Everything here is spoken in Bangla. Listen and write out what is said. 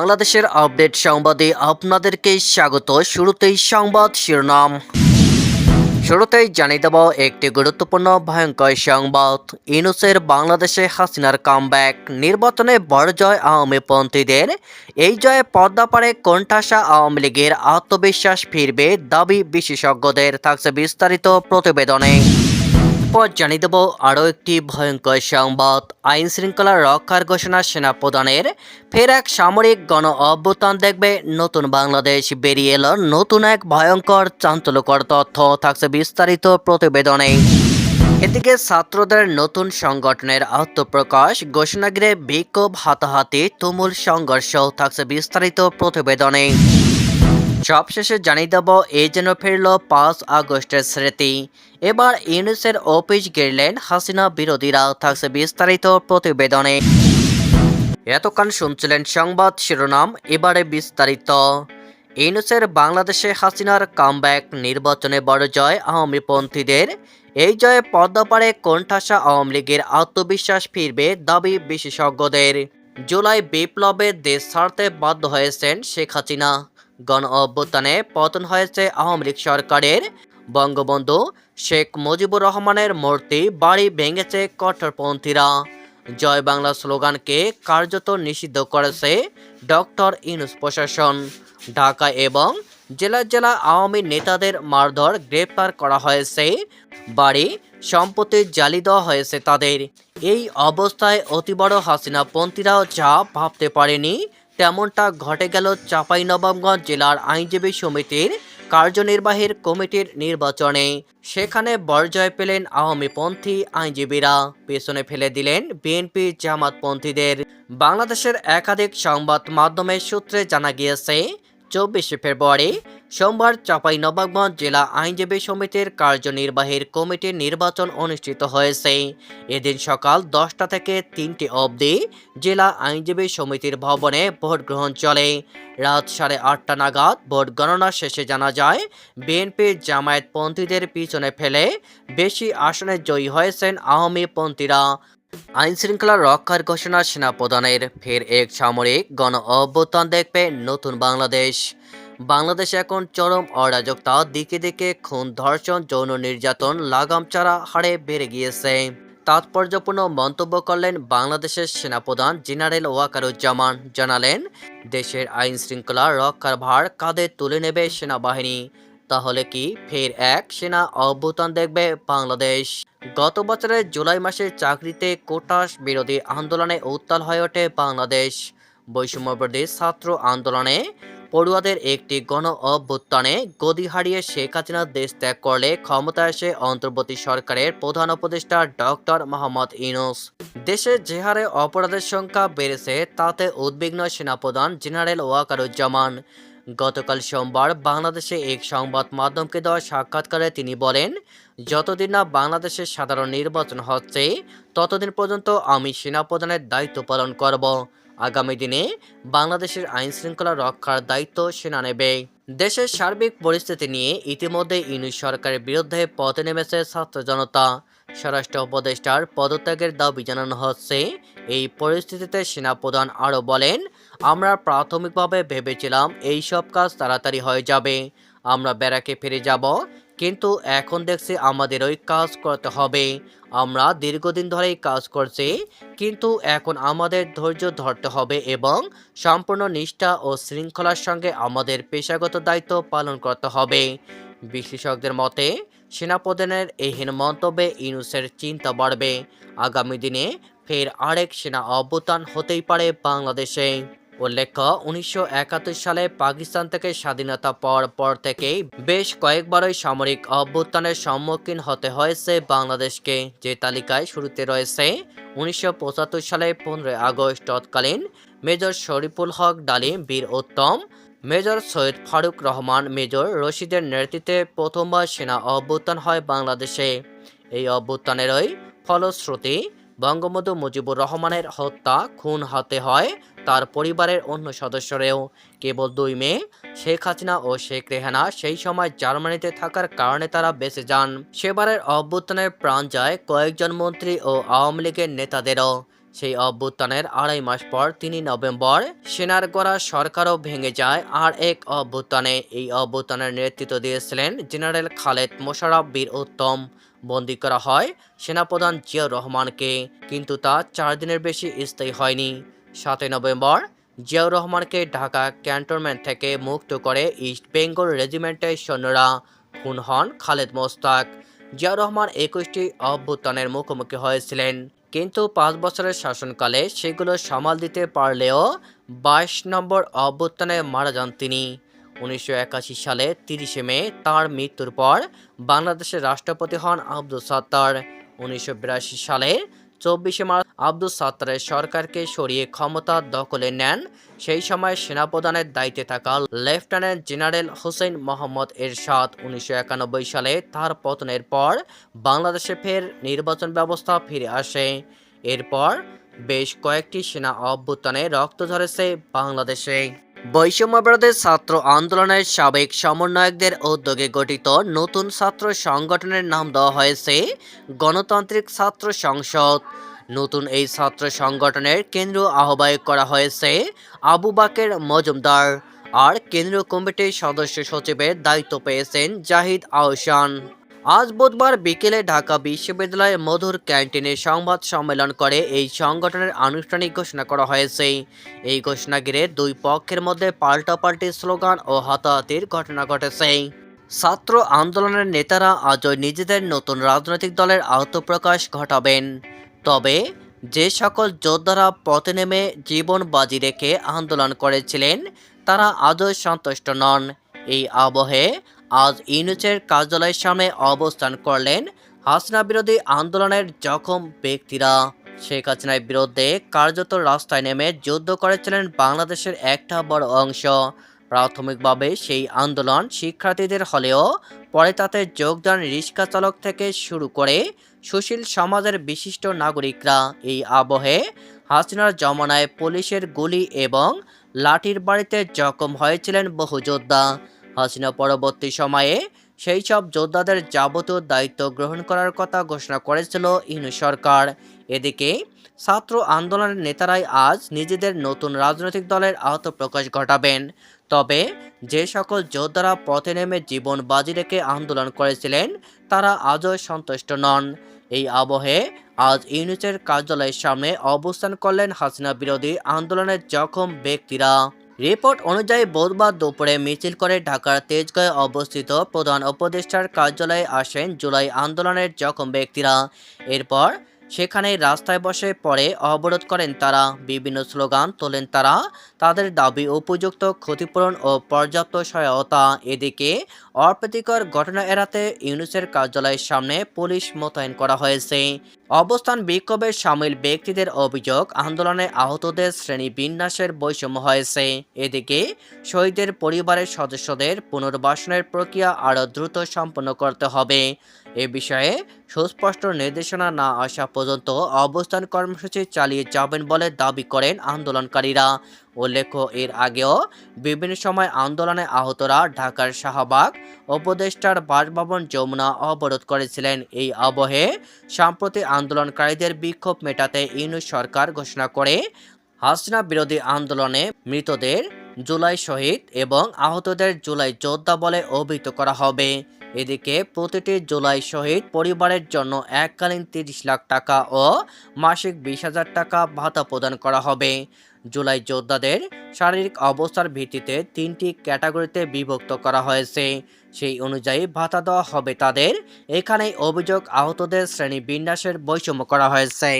বাংলাদেশের আপডেট সংবাদে আপনাদেরকে স্বাগত। শুরুতেই সংবাদ শিরোনাম। শুরুতেই জানিয়ে দেব একটি গুরুত্বপূর্ণ ভয়ঙ্কর সংবাদ। ইনুসের বাংলাদেশে হাসিনার কামব্যাক নির্বাচনে বড় জয় আওয়ামী পন্থীদের। এই জয়ে পদ্মাপাড়ে কোণঠাসা আওয়ামী লীগের আত্মবিশ্বাস ফিরবে দাবি বিশেষজ্ঞদের, থাকছে বিস্তারিত প্রতিবেদনে। পর জানিয়ে দেব আরও একটি ভয়ঙ্কর সংবাদ। আইন শৃঙ্খলা রক্ষার ঘোষণা সেনা প্রধানের ফের এক সামরিক গণ অভ্যুত্থান দেখবে নতুন বাংলাদেশ। বেরিয়ে এলো নতুন এক ভয়ঙ্কর চাঞ্চল্যকর তথ্য। থাকছে বিস্তারিত প্রতিবেদনে। এদিকে ছাত্রদের নতুন সংগঠনের আত্মপ্রকাশ। ঘোষণাগৃহে বিক্ষোভ, হাতাহাতি, তুমুল সংঘর্ষ। থাকছে বিস্তারিত প্রতিবেদনে। সবশেষে জানিয়ে দেব, এই যেন ফিরল পাঁচ আগস্টের স্মৃতি। এবার ইউনিসের অফিস গেলেন হাসিনা বিরোধীরা, থাকছে বিস্তারিত প্রতিবেদনে। এতক্ষণ শুনছিলেন সংবাদ শিরোনাম, এবারে বিস্তারিত। ইউনুসের বাংলাদেশে হাসিনার কামব্যাক, নির্বাচনে বড় জয় আওয়ামী পন্থীদের এই জয়ে পদ্মাপাড়ে কোণঠাসা আওয়ামী লীগের আত্মবিশ্বাস ফিরবে দাবি বিশেষজ্ঞদের। জুলাই বিপ্লবে দেশ ছাড়তে বাধ্য হয়েছেন শেখ হাসিনা। গণ অভ্যুত্থানে পতন হয়েছে আওয়ামী লীগ সরকারের। বঙ্গবন্ধু শেখ মুজিবুর রহমানের মূর্তি বাড়ি ভেঙেছে কট্টরপন্থীরা। জয় বাংলা স্লোগানকে কার্যত নিষিদ্ধ করেছে ডক্টর ইনুস প্রশাসন। ঢাকা এবং জেলা জেলা আওয়ামী নেতাদের মারধর গ্রেপ্তার করা হয়েছে। বাড়ি সম্পত্তি জ্বালি দেওয়া হয়েছে তাদের। এই অবস্থায় অতি বড় হাসিনা পন্থীরাও যা ভাবতে পারেনি তেমনটা ঘটে গেল চাঁপাইনবাবগঞ্জ জেলার আইনজীবী সমিতির কার্যনির্বাহীর কমিটির নির্বাচনে। সেখানে বর্জয় পেলেন আওয়ামীপন্থী আইনজীবীরা। পেছনে ফেলে দিলেন বিএনপি জামাতপন্থীদের। বাংলাদেশের একাধিক সংবাদ মাধ্যমের সূত্রে জানা গিয়েছে, চব্বিশে ফেব্রুয়ারি সোমবার চাঁপাইনবাবগঞ্জ জেলা আইনজীবী সমিতির কার্যনির্বাহীর কমিটির নির্বাচন অনুষ্ঠিত হয়েছে। এদিন সকাল দশটা থেকে তিনটি অবধি জেলা আইনজীবী সমিতির ভবনে ভোট গ্রহণ চলে। রাত সাড়ে আটটা নাগাদ ভোট গণনা শেষে জানা যায় বিএনপির জামায়াতপন্থীদের পিছনে ফেলে বেশি আসনে জয়ী হয়েছেন আওয়ামী পন্থীরা। আইন শৃঙ্খলা রক্ষার ঘোষণা সেনাপ্রধানের। ফের এক সামরিক গণ অভ্যুত্থান দেখবে নতুন বাংলাদেশ। বাংলাদেশে এখন চরম অরাজকতা। দিকে দিকে খুন, ধর্ষণ, যৌন নির্যাতন, লাগাম ছাড়া হারে বেড়ে গিয়েছে। তাৎপর্যপূর্ণ মন্তব্য করলেন বাংলাদেশের সেনাপ্রধান জেনারেল ওয়াকারুজ্জামান। জানালেন, দেশের আইন শৃঙ্খলা রক্ষার ভার কাঁধে তুলে নেবে সেনাবাহিনী। তাহলে কি ফের এক সেনা অভ্যুত্থান দেখবে বাংলাদেশ? গত বছরের জুলাই মাসে চাকরিতে কোটাস বিরোধী আন্দোলনে উত্তাল হয়ে ওঠে বাংলাদেশ। বৈষম্যবিরোধী ছাত্র আন্দোলনে পড়ুয়াদের একটি গণ অভ্যুত্থানে গদি হারিয়ে শেখ হাসিনা দেশ ত্যাগ করলে ক্ষমতা আসে অন্তর্বর্তী সরকারের প্রধান উপদেষ্টা ডক্টর মোহাম্মদ ইনুস দেশে যে হারে অপরাধের সংখ্যা বেড়েছে, তাতে উদ্বিগ্ন সেনাপ্রধান জেনারেল ওয়াকারুজ্জামান। গতকাল সোমবার বাংলাদেশে এক সংবাদ মাধ্যমকে দেওয়া সাক্ষাৎকারে তিনি বলেন, যতদিন না বাংলাদেশের সাধারণ নির্বাচন হচ্ছে, ততদিন পর্যন্ত আমি সেনাপ্রধানের দায়িত্ব পালন করব। আগামী দিনে বাংলাদেশের আইন শৃঙ্খলা রক্ষার দায়িত্ব সেনা নেবে। দেশের সার্বিক পরিস্থিতি নিয়ে ইতিমধ্যে ইউনিশ সরকারের বিরুদ্ধে পথে নেমেছে ছাত্র জনতা। স্বরাষ্ট্র উপদেষ্টার পদত্যাগের দাবি জানানো হচ্ছে, এই পরিস্থিতিতে সেনাপ্রধান আরও বলেন, আমরা প্রাথমিকভাবে ভেবেছিলাম এই সব কাজ তাড়াতাড়ি হয়ে যাবে। আমরা ব্যারাকে ফিরে যাব কিন্তু এখন দেখছি আমাদের ওই কাজ করতে হবে। আমরা দীর্ঘদিন ধরেই কাজ করছি, কিন্তু এখন আমাদের ধৈর্য ধরতে হবে এবং সম্পূর্ণ নিষ্ঠা ও শৃঙ্খলার সঙ্গে আমাদের পেশাগত দায়িত্ব পালন করতে হবে। বিশ্লেষকদের মতে, সেনাপ্রধানের এই হীন মন্তব্যে ইউনুসের চিন্তা বাড়বে। আগামী দিনে ফের আরেক সেনা অভ্যুত্থান হতেই পারে বাংলাদেশে। উল্লেখ্য, উনিশশো একাত্তর সালে পাকিস্তান থেকে স্বাধীনতা পাওয়ার পর থেকেই বেশ কয়েকবারই সামরিক অভ্যুত্থানের সম্মুখীন হতে হয়েছে বাংলাদেশকে। যে তালিকায় শুরুতে রয়েছে, উনিশশো পঁচাত্তর সালে পনেরোই আগস্ট তৎকালীন মেজর শরীফুল হক ডালিম বীর উত্তম, মেজর সৈয়দ ফারুক রহমান, মেজর রশিদের নেতৃত্বে প্রথমবার সেনা অভ্যুত্থান হয় বাংলাদেশে। এই অভ্যুত্থানেরই ফলশ্রুতি বঙ্গবন্ধু মুজিবুর রহমানের হত্যা, খুন, হাতে হয় তার পরিবারের অন্য সদস্যরেও কেবল দুই মেয়ে, শেখ হাসিনা ও শেখ রেহানা সেই সময় জার্মানিতে থাকার কারণে তারা বেঁচে যান। সেবারের অভ্যুত্থানের প্রাণ যায় কয়েকজন মন্ত্রী ও আওয়ামী লীগের নেতাদেরও। সেই অভ্যুত্থানের আড়াই মাস পর তিনি নভেম্বর সেনার গড়া সরকারও ভেঙে যায় আর এক অভ্যুত্থানে। এই অভ্যুত্থানের নেতৃত্ব দিয়েছিলেন জেনারেল খালেদ মোশারফ বীর উত্তম। বন্দী করা হয় সেনাপ্রধান জিয়াউর রহমানকে, কিন্তু তা চার দিনের বেশি স্থায়ী হয়নি। সাতই নভেম্বর, জিয়াউর রহমানকে ঢাকা ক্যান্টনমেন্ট থেকে মুক্ত করে ইস্ট বেঙ্গল রেজিমেন্টের সৈন্যরা খুন হন খালেদ মোস্তাক জিয়াউর রহমান একুশটি অভ্যুত্থানের মুখোমুখি হয়েছিলেন, কিন্তু পাঁচ বছরের শাসনকালে সেগুলো সামাল দিতে পারলেও বাইশ নম্বর অভ্যুত্থানে মারা যান তিনি। উনিশশো একাশি সালে তিরিশে মে তার মৃত্যুর পর বাংলাদেশের রাষ্ট্রপতি হন আব্দুল সাত্তার। উনিশশো বিরাশি সালে চব্বিশে মার্চ আব্দুল সাত্তারের সরকারকে সরিয়ে ক্ষমতা দখলে নেন। সেই সময় সেনাপ্রধানের দায়িত্বে থাকা লেফটেন্যান্ট জেনারেল হোসেন মোহাম্মদ এরশাদ উনিশশো একানব্বই সালে তার পতনের পর বাংলাদেশে ফের নির্বাচন ব্যবস্থা ফিরে আসে। এরপর বেশ কয়েকটি সেনা অভ্যুত্থানে রক্ত ঝরেছে বাংলাদেশে। বৈষম্যবিরোধী ছাত্র আন্দোলনের সাবেক সমন্বয়কদের উদ্যোগে গঠিত নতুন ছাত্র সংগঠনের নাম দেওয়া হয়েছে গণতান্ত্রিক ছাত্র সংসদ। নতুন এই ছাত্র সংগঠনের কেন্দ্রীয় আহ্বায়ক করা হয়েছে আবু বাকের মজুমদার। আর কেন্দ্রীয় কমিটির সদস্য সচিবের দায়িত্ব পেয়েছেন জাহিদ আহসান। আজ বুধবার বিকেলে ঢাকা বিশ্ববিদ্যালয়ের মধুর ক্যান্টিনে সংবাদ সম্মেলন করে এই সংগঠনের আনুষ্ঠানিক ঘোষণা করা হয়েছে। এই ঘোষণা ঘিরে দুই পক্ষের মধ্যে পাল্টাপাল্টি স্লোগান ও হাতাহাতির ঘটনা ঘটেছে। ছাত্র আন্দোলনের নেতারা আজও নিজেদের নতুন রাজনৈতিক দলের আত্মপ্রকাশ ঘটাবেন। তবে যে সকল যোদ্ধারা পথে নেমে জীবন বাজি রেখে আন্দোলন করেছিলেন, তারা আজও সন্তুষ্ট নন। এই আবহে আজ ইউনুসের কার্যালয়ের সামনে অবস্থান করলেন হাসনা বিরোধী আন্দোলনের জখম ব্যক্তিরা। শেখ হাসিনার বিরুদ্ধে কার্যত রাস্তায় নেমে যুদ্ধ করেছিলেন বাংলাদেশের একটা বড় অংশ। প্রাথমিকভাবে সেই আন্দোলন শিক্ষার্থীদের হলেও পরে তাতে যোগদান রিক্সা চালক থেকে শুরু করে সুশীল সমাজের বিশিষ্ট নাগরিকরা এই আবহে হাসিনার জমানায় পুলিশের গুলি এবং লাঠির বাড়িতে জখম হয়েছিলেন বহু যোদ্ধা। হাসিনা পরবর্তী সময়ে সেই সব যোদ্ধাদের যাবতীয় দায়িত্ব গ্রহণ করার কথা ঘোষণা করেছিল ইনু সরকার। এদিকে ছাত্র আন্দোলনের নেতারাই আজ নিজেদের নতুন রাজনৈতিক দলের আহত প্রকাশ ঘটাবেন। তবে যে সকল যোদ্ধারা পথে নেমে জীবন বাজি রেখে আন্দোলন করেছিলেন, তারা আজও সন্তুষ্ট নন। এই আবহে আজ ইউনিসের কার্যালয়ের সামনে অবস্থান করলেন হাসিনা বিরোধী আন্দোলনের জখম ব্যক্তিরা। রিপোর্ট অনুযায়ী বুধবার দুপুরে মিছিল করে ঢাকার তেজগাঁয়ে অবস্থিত প্রধান উপদেষ্টার কার্যালয়ে আসেন জুলাই আন্দোলনের জখম ব্যক্তিরা। এরপর সেখানে রাস্তায় বসে পরে অবরোধ করেন তারা। বিভিন্ন স্লোগান তোলেন তারা। তাদের দাবি, উপযুক্ত, ক্ষতিপূরণ ও পর্যাপ্ত সহায়তা। এদিকে অপ্রীতিকর ঘটনা এড়াতে ইউনুসের কার্যালয়ের সামনে পুলিশ মোতায়েন করা হয়েছে। অবস্থান বিক্ষোভে সামিল ব্যক্তিদের অভিযোগ, আন্দোলনে আহতদের শ্রেণি বিন্যাসের বৈষম্য হয়েছে। এদিকে, শহীদের পরিবারের সদস্যদের পুনর্বাসনের প্রক্রিয়া আরও দ্রুত সম্পন্ন করতে হবে। এ বিষয়ে সুস্পষ্ট নির্দেশনা না আসা পর্যন্ত অবস্থান কর্মসূচি চালিয়ে যাবেন বলে দাবি করেন আন্দোলনকারীরা। উল্লেখ্য, এর আগেও বিভিন্ন সময় আন্দোলনে আহতরা ঢাকার শাহবাগ উপদেষ্টার বাসভবন যমুনা অবরোধ করেছিলেন। এই আবহে সাম্প্রতিক আন্দোলনকারীদের বিক্ষোভ মেটাতে ইউনুস সরকার ঘোষণা করে, হাসনা বিরোধী আন্দোলনে মৃতদের জুলাই শহীদ এবং আহতদের জুলাই যোদ্ধা বলে অভিহিত করা হবে। এদিকে প্রতিটি জুলাই শহীদ পরিবারের জন্য এককালীন তিরিশ লাখ টাকা ও মাসিক বিশ হাজার টাকা ভাতা প্রদান করা হবে। জুলাই যোদ্ধাদের শারীরিক অবস্থার ভিত্তিতে তিনটি ক্যাটাগরিতে বিভক্ত করা হয়েছে। সেই অনুযায়ী ভাতা দেওয়া হবে তাদের। এখানেই অভিযোগ আহতদের শ্রেণি বিন্যাসের বৈষম্য করা হয়েছে।